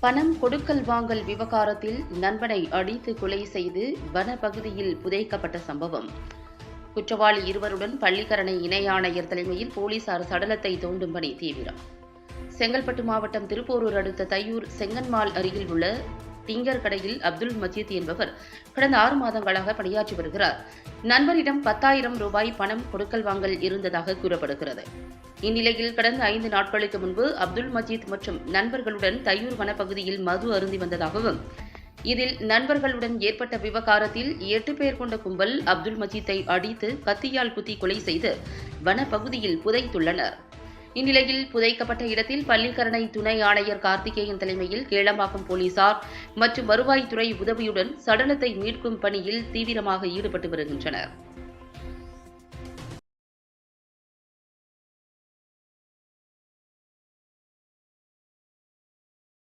பணம் கொடுக்கல் வாங்கல் விவகாரத்தில் நண்பனை அடித்து கொலை செய்து வனப்பகுதியில் புதைக்கப்பட்ட சம்பவம். குற்றவாளி இருவருடன் பள்ளிக்கரணை இணை ஆணையர் தலைமையில் போலீசார் சடலத்தை தோண்டும் பணி தீவிரம். செங்கல்பட்டு மாவட்டம் திருப்போரூர் அடுத்த தையூர் செங்கன்மால் அருகில் உள்ள டிங்கர் கடையில் அப்துல் மஜீத் என்பவர் கடந்த ஆறு மாதங்களாக பணியாற்றி வருகிறார். நண்பரிடம் பத்தாயிரம் ரூபாய் பணம் கொடுக்கல் வாங்கல் இருந்ததாக கூறப்படுகிறது. இந்நிலையில் கடந்த ஐந்து நாட்களுக்கு முன்பு அப்துல் மஜீத் மற்றும் நண்பர்களுடன் தையூர் வனப்பகுதியில் மது அருந்தி வந்ததாகவும் இதில் நண்பர்களுடன் ஏற்பட்ட விவகாரத்தில் எட்டு பேர் கொண்ட கும்பல் அப்துல் மஜீத்தை அடித்து கத்தியால் குத்தி கொலை செய்து வனப்பகுதியில் புதைத்துள்ளனர். இந்நிலையில் புதைக்கப்பட்ட இடத்தில் பள்ளிக்கரணை துணை ஆணையர் கார்த்திகேயன் தலைமையில் கேளம்பாக்கம் போலீசார் மற்றும் வருவாய்த்துறை உதவியுடன் சடலத்தை மீட்கும் பணியில் தீவிரமாக ஈடுபட்டு வருகின்றனர்.